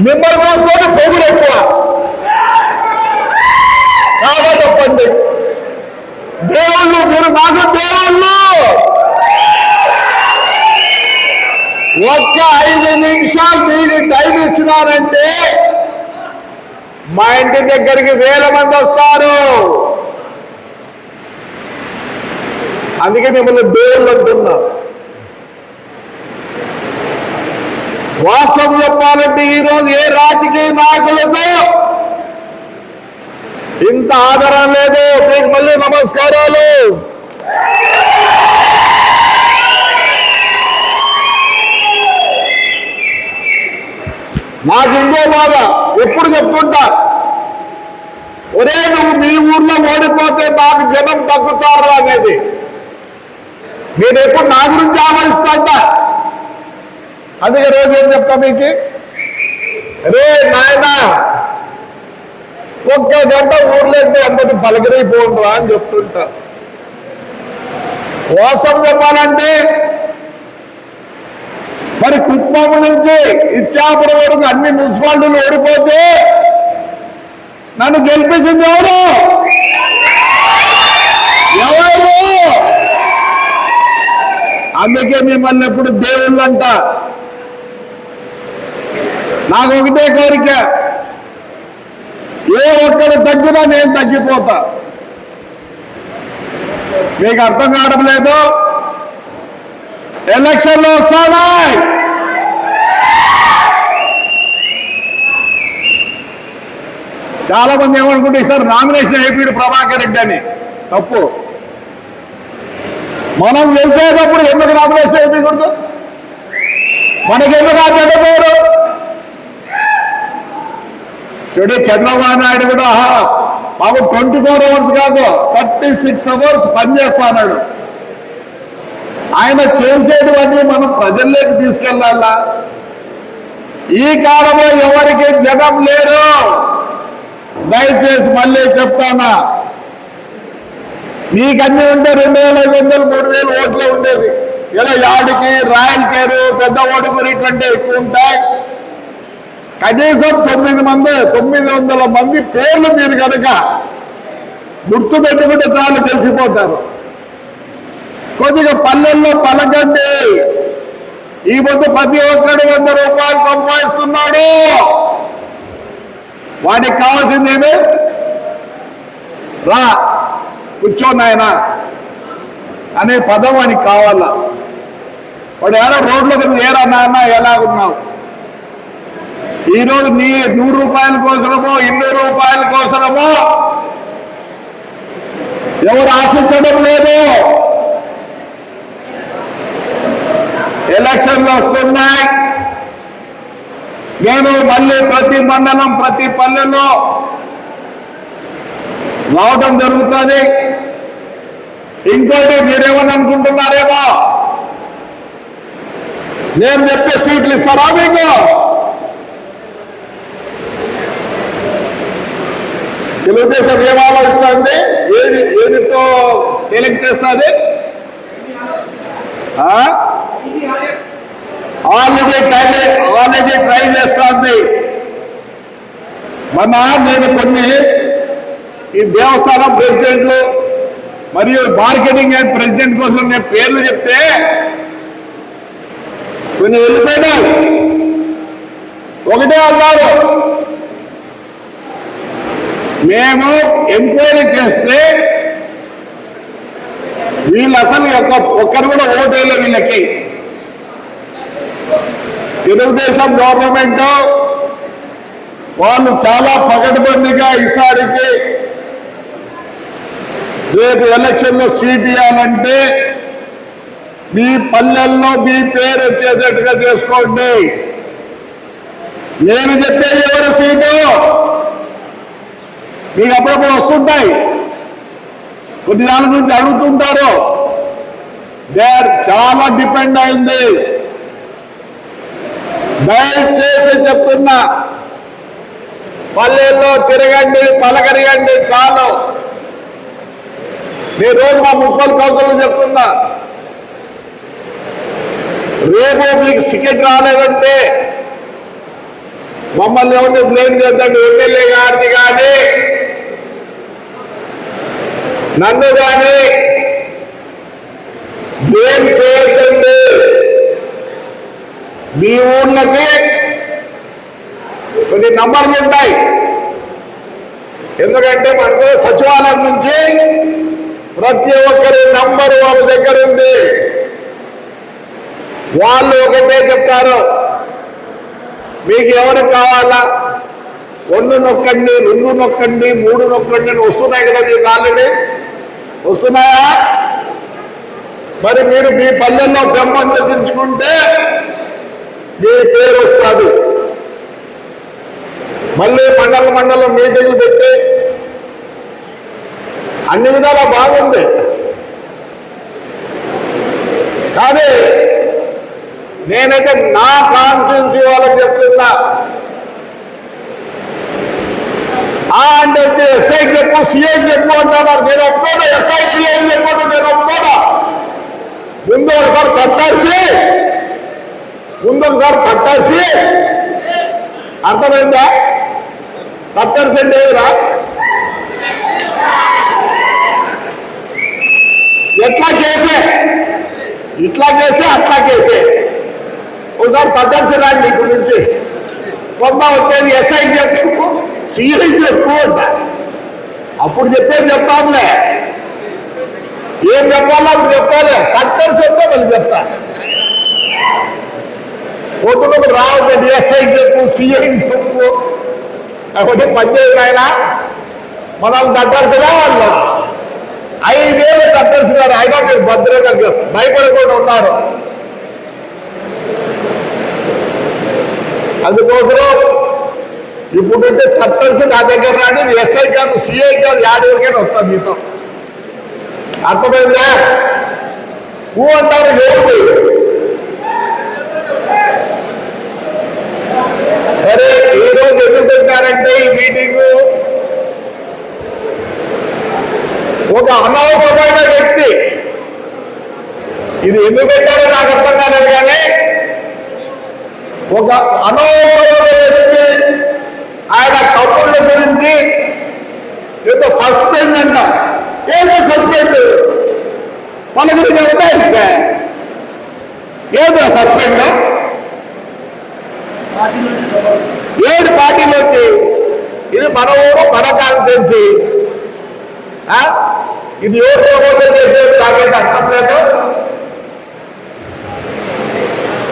మిమ్మల్ని చూసుకొని పొగుడు ఎక్కువ. కాగా చెప్పండి. దేవుళ్ళు మీరు నాకు దేవుళ్ళు. ఒక్క ఐదు నిమిషాలు మీరు టైం ఇచ్చినారంటే మా ఇంటి దగ్గరికి వేల మంది వస్తారు. అందుకే మిమ్మల్ని దేవుళ్ళు అంటున్నా. వాస్తవం చెప్పాలంటే ఈరోజు ఏ రాజకీయ నాయకులతో ఇంత ఆదరణ లేదు. మీకు మళ్ళీ నమస్కారాలు. నాకు ఇంకో బాధ. ఎప్పుడు చెప్తుంటా? ఒరే నువ్వు మీ ఊర్లో ఓడిపోతే నాకు జనం తగ్గుతారు అనేది. నేను ఎప్పుడు నా గురించి ఆలోచిస్తాంట అందుకే రోజు ఏం చెప్తా మీకు? రే నాయనా ఒక్క గంట ఊర్లేంటే అందరిని పలకరైపోండ్రా అని చెప్తుంటా. వాస్తవం చెప్పాలంటే మరి కుప్పం నుంచి ఇచ్చాపురం వరకు అన్ని మున్సిపాలిటీలు ఓడిపోతే నన్ను గెలిపించింది ఎవరు? ఎవరు? అందుకే మిమ్మల్ని ఎప్పుడు దేవుళ్ళు అంట నాకు ఒకటే కోరిక. ఏ ఒక్కరు తగ్గినా నేను తగ్గిపోతా. మీకు అర్థం కావడం లేదు? ఎలక్షన్లు వస్తున్నాయి చాలా మంది ఏమనుకుంటే సార్ నామినేషన్ అయిపోయాడు ప్రభాకర్ రెడ్డి అని. తప్పు. మనం వెళ్తేటప్పుడు ఎందుకు నామినేషన్ అయిపోయకూడదు మనకెందుకు ఆ చెడ్డ టుడే చంద్రబాబు నాయుడు కూడా మాకు ట్వంటీ ఫోర్ అవర్స్ కాదు థర్టీ సిక్స్ అవర్స్ పనిచేస్తా అన్నాడు. ఆయన చేసేటువంటి మనం ప్రజల్లోకి తీసుకెళ్ళాలా? ఈ కాలంలో ఎవరికి జనం లేరు? దయచేసి మళ్ళీ చెప్తానా? మీకన్నీ ఉంటే రెండు వేల ఐదు వందలు మూడు వేలు ఓట్లే ఉండేది ఇలా యాడికి రాయల్ కేరు పెద్ద ఓటుకుని ఇటువంటి ఎక్కువ ఉంటాయి. కనీసం తొమ్మిది మంది తొమ్మిది వందల మంది పేర్లు మీరు కనుక గుర్తు పెట్టుకుంటే చాలు తెలిసిపోతారు. కొద్దిగా పల్లెల్లో పలకండి. ఈ పొద్దు ప్రతి ఒక్కడు వంద రూపాయలు సంపాదిస్తున్నాడు. వాడికి ఏమి? రా కూర్చోండి అనే పదం వానికి కావాలా? వాడు ఏడా రోడ్ల మీద ఏరా నాన్న ఎలాగున్నావు? ఈరోజు నీ నూరు రూపాయల కోసమో ఇన్ని రూపాయల కోసమో ఎవరు ఆశించడం లేదు. ఎలక్షన్లు వస్తున్నాయి. నేను మళ్ళీ ప్రతి మండలం ప్రతి పల్లెలో రావడం జరుగుతుంది. ఇంకోటి మీరేమని అనుకుంటున్నారేమో? నేను చెప్పే సీట్లు ఇస్తారా మీకు తెలుగుదేశం ఏం ఆలోచిస్తుంది? ఏది ఏదితో సెలెక్ట్ చేస్తుంది? ఆల్రెడీ ట్రై ఆల్రెడీ ట్రై చేస్తుంది. మొన్న నేను కొన్ని ఈ దేవస్థానం ప్రెసిడెంట్లు మరియు మార్కెటింగ్ అండ్ ప్రెసిడెంట్ కోసం నేను పేర్లు చెప్తే కొన్ని వెళ్ళిపోయినాయి. ఒకటే అన్నారు. మేము ఎంక్వైరీ చేస్తే వీళ్ళు అసలు ఒక్క ఒక్కరు కూడా ఓటేయలే వీళ్ళకి. తెలుగుదేశం గవర్నమెంట్ వాళ్ళు చాలా పగటిబందిగా ఈసారికి రేపు ఎలక్షన్లో సీట్ ఇవ్వాలంటే మీ పల్లెల్లో మీ పేరు వచ్చేటట్టుగా చేసుకోండి. నేను చెప్పేది ఎవరు సీటు? మీకు అప్పుడప్పుడు వస్తుంటాయి. కొన్ని దాని గురించి అడుగుతుంటారు. దేర్ చాలా డిపెండ్ అయింది. దయచేసి చెప్తున్నా పల్లెల్లో తిరగండి పలకరియండి చాలు. నేను రోజు మా మున్సిపల్ కౌన్సిల్ చెప్తున్నా రేపు మీకు టికెట్ రాలేదంటే మమ్మల్ని ఎవరిని బ్లేమ్ చేద్దండి? ఎమ్మెల్యే గారిని కానీ నన్ను కానీ ఏం చేయకండి. మీ ఊళ్ళకి కొన్ని నంబర్లు ఉంటాయి. ఎందుకంటే మనకు సచివాలయం నుంచి ప్రతి ఒక్కరి నంబర్ వాళ్ళ దగ్గర ఉంది. వాళ్ళు ఒకటే చెప్తారు. మీకు ఎవరు కావాలా? రెండు నొక్కండి రెండు నొక్కండి మూడు నొక్కండి అని వస్తున్నాయి కదా మీకు ఆల్రెడీ వస్తున్నాయా? మరి మీరు మీ పల్లెల్లో పెంపొందించుకుంటే మీ పేరు వస్తుంది. మళ్ళీ మండల మండలం మీటింగ్లు పెట్టి అన్ని విధాలా బాగుంది. కానీ నేనైతే నా కాన్ఫిడెన్స్ వాళ్ళకి చెప్తున్నా. ఆ అంటే వచ్చి ఎస్ఐకి చెప్పు సిఐకి చెప్పు అంటున్నారు నేను ఒప్పుకోను ఎస్ఐ సిఐకి చెప్పు నేను ఒప్పుకోను ముందు ఒకసారి కట్టాల్సి ముందు ఒకసారి కట్టాల్సి. అర్థమైందా? కట్టాల్సి అంటే ఎట్లా చేసే? ఇట్లా చేసే అట్లా చేసే. ఒకసారి పద్దాల్సి రాండి ఇప్పటి నుంచి. కొంత వచ్చేది ఎస్ఐ చెప్పు సిఐ చెప్పు అంటారు. అప్పుడు చెప్పేది చెప్తాంలే ఏం చెప్పాలో అప్పుడు చెప్తాలే కట్టర్స్ చెప్తే మళ్ళీ చెప్తా. పొద్దున్నప్పుడు రావద్దు డిఎస్ఐకి చెప్పు సిఐకి చెప్పు. కాబట్టి పనిచేయదు ఆయన మనల్ని కట్టాల్సినా వాళ్ళు ఐదేళ్ళు కట్టాల్సినారు అయినా మీరు భద్రంగా భయపడకుండా ఉన్నారు. అందుకోసం ఇప్పుడు నుండి నా దగ్గర రాని ఎస్ఐ కాదు సిఐ కాదు యాడవరికైనా వస్తాను మీతో. అర్థమైందా? ఊ అంటారు లేదు సరే ఈ రోజు ఎందుకు పెట్టారంటే ఈ మీటింగ్? ఒక అనవసరమైన వ్యక్తి. ఇది ఎందుకు పెట్టారో నాకు అర్థం కాలేదు కానీ ఒక అనవసరమైన వ్యక్తి ఆయన తప్పుల గురించి ఏదో సస్పెండ్ అంట. ఏదో సస్పెండ్ మన గురించి అవుతాయి ఏదో సస్పెండ్ ఏడు పార్టీలోకి? ఇది మన ఊరు మన కాన్ఫరెన్సీ ఇది ఎవరు చేసేది నాకైతే అర్థం లేదు.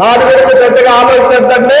దాని గురించి పెద్దగా ఆలోచించండి